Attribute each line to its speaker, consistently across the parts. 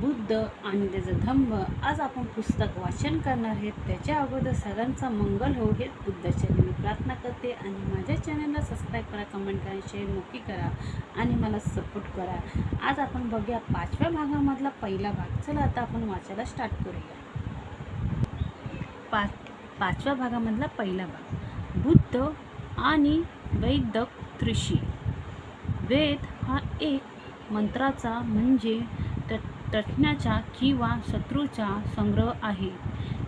Speaker 1: बुद्ध आणि त्याचं धम्म आज आपण पुस्तक वाचन करणार आहेत. त्याच्या अगोदर सगळ्यांचा मंगल हो हेच बुद्धाच्या मी प्रार्थना करते आणि माझ्या चॅनलला सबस्क्राईब करा कमेंट करा शेअर नक्की करा आणि मला सपोर्ट करा. आज आपण बघूया पाचव्या भागामधला पहिला भाग. चला आता आपण वाचायला स्टार्ट करूया. पाच पाचव्या भागामधला पहिला भाग. बुद्ध आणि वैदक ऋषी. वेद हा एक मंत्राचा म्हणजे तज्ज्ञाचा किंवा शत्रूचा संग्रह आहे.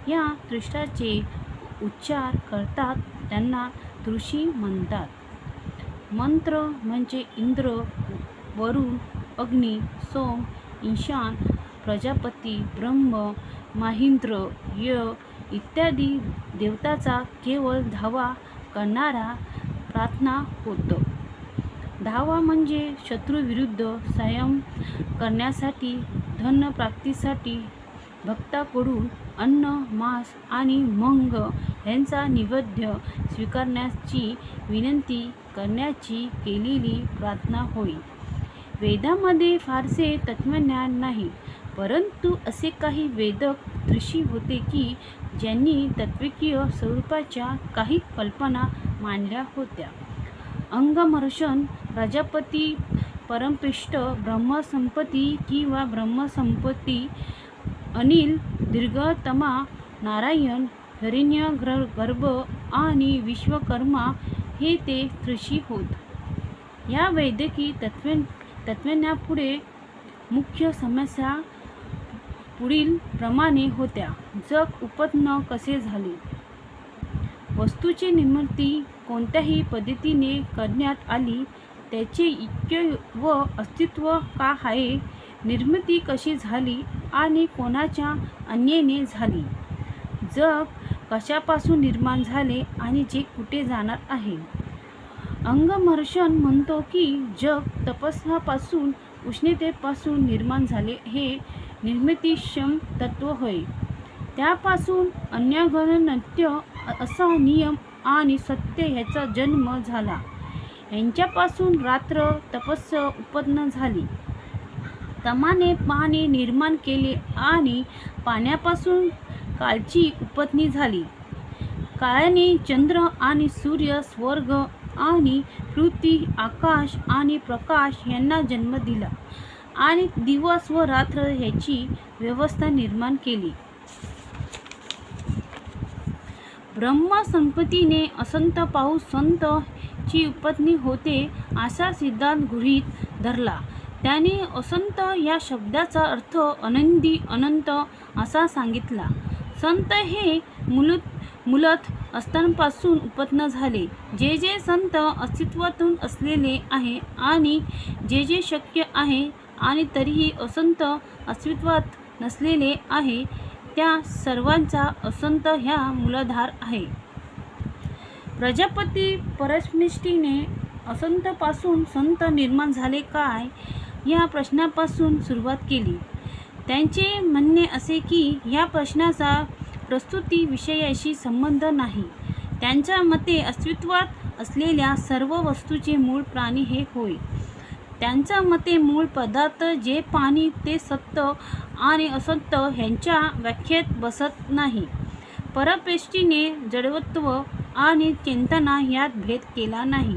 Speaker 1: या दृष्टाचे उच्चार करतात त्यांना ऋषी म्हणतात. मंत्र म्हणजे इंद्र वरुण अग्नी सोम ईशान प्रजापती ब्रह्म माहिंद्र य इत्यादी देवताचा केवळ धावा करणारा प्रार्थना होतो. धावा म्हणजे शत्रूविरुद्ध संयम करण्यासाठी धनप्राप्तीसाठी भक्ताकडून अन्न मांस आणि मंग यांचा निवेद्य स्वीकारण्याची विनंती करण्याची केलेली प्रार्थना होय. वेदामध्ये फारसे तत्त्वज्ञान नाही परंतु असे काही वेदक ऋषी होते की ज्यांनी तत्वकीय स्वरूपाच्या काही कल्पना मांडल्या होत्या. अंगमर्षण प्रजापती परमपिष्ट ब्रह्मसंपत्ती किंवा ब्रह्मसंपत्ती अनिल दीर्घतमा नारायण हरिण्य ग्र गर्भ आणि विश्वकर्मा हे ते ऋषी होत. या वैद्यकीय तत्वे तत्त्वज्ञापुढे मुख्य समस्या पुढील प्रमाणे होत्या. जग उत्पन्न कसे झाले? वस्तूची निर्मिती कोणत्याही पद्धतीने करण्यात आली त्याचे इक्य व अस्तित्व का आहे? निर्मिती कशी झाली आणि कोणाच्या अन्येने झाली? जग कशापासून निर्माण झाले आणि जे कुठे जाणार आहे? अंगमर्षण म्हणतो की जग तपस्यापासून उष्णतेपासून निर्माण झाले हे निर्मितीक्षम तत्व होय. त्यापासून अन्यगणनत्य असा नियम आणि सत्य ह्याचा जन्म झाला. यांच्यापासून रात्र तपस्य उत्पन्न झाली. तमाने पाणी निर्माण केले आणि पाण्यापासून कालची उत्पत्ती झाली. काळाने चंद्र आणि सूर्य स्वर्ग आणि पृथ्वी आकाश आणि प्रकाश यांना जन्म दिला आणि दिवस व रात्र ह्याची व्यवस्था निर्माण केली. ब्रह्मसंपत्तीने असंत पाऊस संत ची उपत्नी होते असा सिद्धांत गृहीत धरला. त्याने असंत या शब्दाचा अर्थ अनंदी अनंत असा सांगितला. संत हे मूलत मूलत असतानापासून उत्पन्न झाले. जे जे संत अस्तित्वातून असलेले आहे आणि जे जे शक्य आहे आणि तरीही असंत अस्तित्वात नसलेले आहे त्या सर्वांचा असंत ह्या मूलाधार आहे. प्रजापती परस्मिष्टीने असंतपासून संत निर्माण झाले काय या प्रश्नापासून सुरुवात केली. त्यांचे म्हणणे असे की या प्रश्नाचा प्रस्तुती विषयाशी संबंध नाही. त्यांच्या मते अस्तित्वात असलेल्या सर्व वस्तूचे मूळ प्राणी हे होय. त्यांच्या मते मूळ पदार्थ जे पाणी ते सत्य आणि असत्य ह्यांच्या व्याख्येत बसत नाही. परपेष्टीने जडवत्व आणि चिंतना यात भेद केला नाही.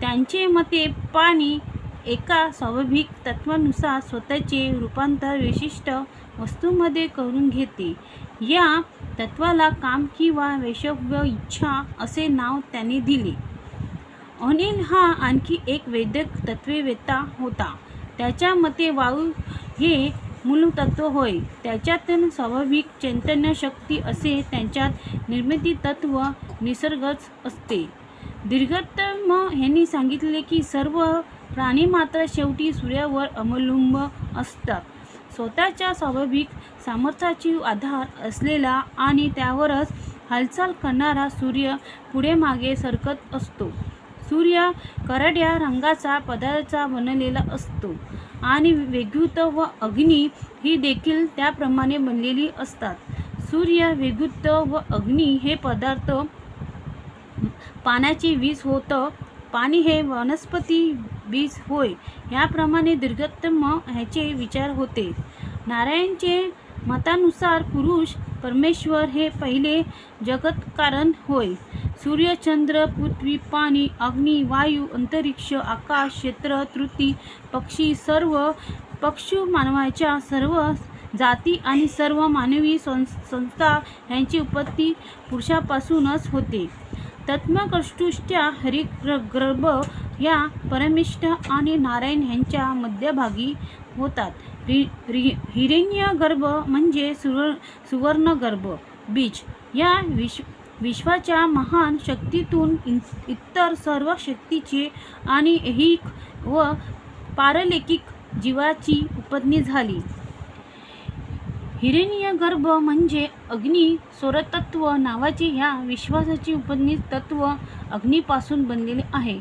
Speaker 1: त्यांचे मते पाणी एका स्वाभाविक तत्वानुसार स्वतःचे रूपांतर विशिष्ट वस्तूमध्ये करून घेते. या तत्वाला काम किंवा वैशव्य इच्छा असे नाव त्याने दिले. अनिल हा आणखी एक वैद्यक तत्ववेत्ता होता. त्याच्या मते वायू हे मूलतत्व होय. त्याच्यातून स्वाभाविक चैतन्य शक्ती असे त्यांच्यात निर्मिती तत्व निसर्गच असते. दीर्घतम यांनी सांगितले की सर्व प्राणी मात्र शेवटी सूर्यावर अवलंब असतात. स्वतःच्या स्वाभाविक सामर्थ्याची आधार असलेला आणि त्यावरच हालचाल करणारा सूर्य पुढे मागे सरकत असतो. सूर्य करड्या रंगाचा पदार्थाचा बनलेला असतो. आणि वेगयुत व अग्नी ही देखील त्याप्रमाणे बनलेली असतात. सूर्य वेगयुत व अग्नी हे पदार्थ पाण्याचे वीज होतं पाणी हे वनस्पती बीज होय याप्रमाणे दीर्घतम ह्याचे विचार होते. नारायणचे मतानुसार पुरुष परमेश्वर हे पहिले जगतकारण होय. सूर्य चंद्र पृथ्वी पाणी अग्नी वायू अंतरिक्ष आकाश क्षेत्र तृती पक्षी सर्व पक्षी मानवाच्या सर्व जाती आणि सर्व मानवी सं संस्था यांची उत्पत्ती पुरुषापासूनच होते. तत्मकष्टुष्ट्या हरिग्रभ या परमिष्ठ आणि नारायण यांच्या मध्यभागी होतात. रि हि हिरण्य गर्भ म्हणजे सुवर सुवर्णगर्भ बीज. या विश्व विश्वाच्या महान शक्तीतून इतर सर्व शक्तीचे आणि ऐहिक व पारलेखिक जीवाची उपज्ञी झाली. हिरण्य गर्भ म्हणजे अग्नी सोरतत्व नावाचे ह्या विश्वासाची उपज्ञी तत्व अग्नीपासून बनलेले आहे.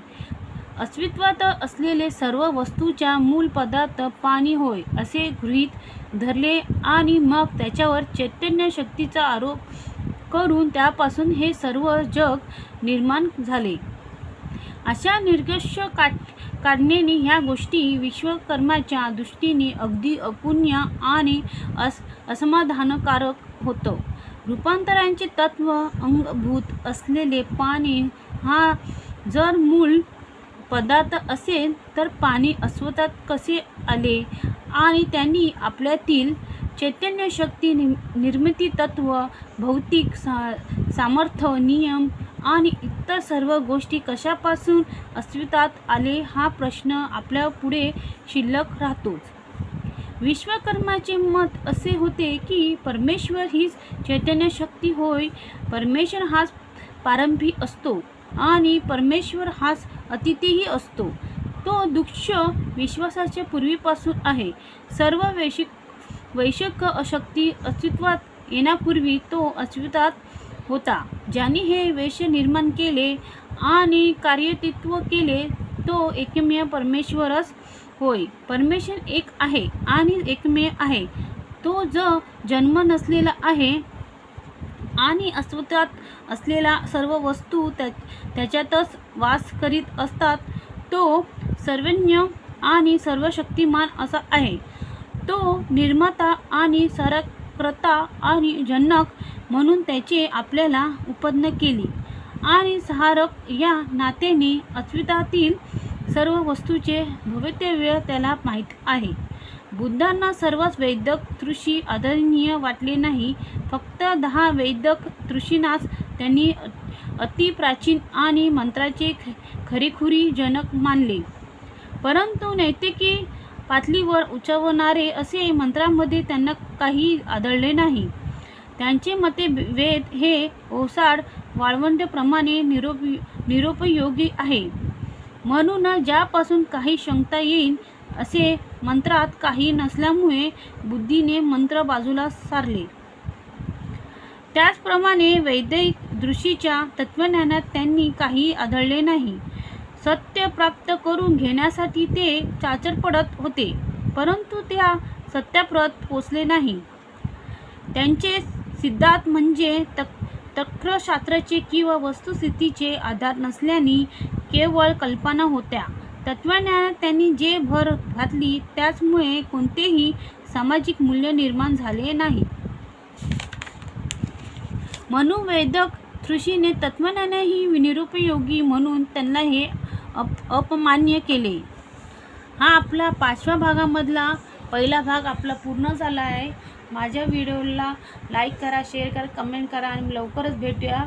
Speaker 1: अस्तित्वात असलेले सर्व वस्तूच्या मूल पदार्थ पाणी होय असे गृहीत धरले आणि मग त्याच्यावर चैतन्य शक्तीचा आरोप करून त्यापासून हे सर्व जग निर्माण झाले. अशा निर्गश काढ काढण्याने ह्या गोष्टी विश्वकर्माच्या दृष्टीने अगदी अपुण्य आणि अस असमाधानकारक होतं. रूपांतरांचे तत्व अंगभूत असलेले पाणी हा जर मूळ पदार्थ असेल तर पाणी अस्वतात कसे आले आणि त्यांनी आपल्यातील चैतन्य शक्ती निम- निर्मिती तत्व भौतिक सा सामर्थ्य नियम आणि इतर सर्व गोष्टी कशापासून अस्तित्वात आले हा प्रश्न आपल्या पुढे शिल्लक राहतोच. विश्वकर्माचे मत असे होते की परमेश्वर हीच चैतन्य शक्ती होय परमेश्वर हाच प्रारंभी असतो आणि परमेश्वर हाच अतिथीही असतो. तो दुःख विश्वासाच्या पूर्वीपासून आहे. सर्व वैशिक वैशक अशक्ती अस्तित्वात येण्यापूर्वी तो अस्तित्वात होता. ज्याने हे वैश्य निर्माण केले आणि कार्यतित्व केले तो एकमेव परमेश्वरच होय. परमेश्वर एक आहे आणि एकमेव आहे. तो जो जन्म नसलेला आहे आणि अस्तित्वात असलेल्या सर्व वस्तू त्या त्याच्यातच वास करीत असतात तो सर्वज्ञ आणि सर्वशक्तिमान असा आहे. तो निर्माता आणि सरकर्ता आणि जनक म्हणून त्याचे आपल्याला उपन्न केली. आणि सहारक या नात्याने अस्वितातील सर्व वस्तूचे भवितव्य त्याला माहीत आहे. बुद्धांना सर्वच वैदक तृषी आदरणीय वाटले नाही. फक्त दहा वैदक तृषींनाच त्यांनी अतिप्राचीन आणि मंत्राचे ख खरेखुरी जनक मानले. परंतु नैतिकी पातळीवर उचावणारे असे मंत्रांमध्ये त्यांना काही आदळले नाही. त्यांचे मते वेद हे ओसाड वाळवंटप्रमाणे निरोप निरोपयोगी आहे. म्हणून ज्यापासून काही शंकता येईल असे मंत्रात काही नसल्यामुळे बुद्धीने मंत्र बाजूला सारले. त्याचप्रमाणे वैदिक दृष्टीच्या तत्वज्ञानात त्यांनी काही आढळले नाही. सत्य प्राप्त करून घेण्यासाठी ते चाचर पडत होते परंतु त्या सत्याप्रत पोचले नाही. त्यांचे सिद्धांत म्हणजे तक तक्रशास्त्राचे किंवा वस्तुस्थितीचे आधार नसल्याने केवळ कल्पना होत्या. तत्वज्ञानात त्यांनी जे भर घातली त्याचमुळे कोणतेही सामाजिक मूल्य निर्माण झाले नाही. मनुवेदक ऋषीने तत्त्वज्ञानही विनिरुपयोगी निरुपयोगी म्हणून त्यांना हे अप अपमान्य केले. हा आपला पाचव्या भागामधला पहिला भाग आपला पूर्ण झाला आहे. माझ्या व्हिडिओला लाईक करा शेअर करा कमेंट करा आणि लवकरच भेटूया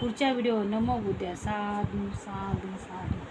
Speaker 1: पुढच्या व्हिडिओ. नमो उद्या साधू साधू साधू.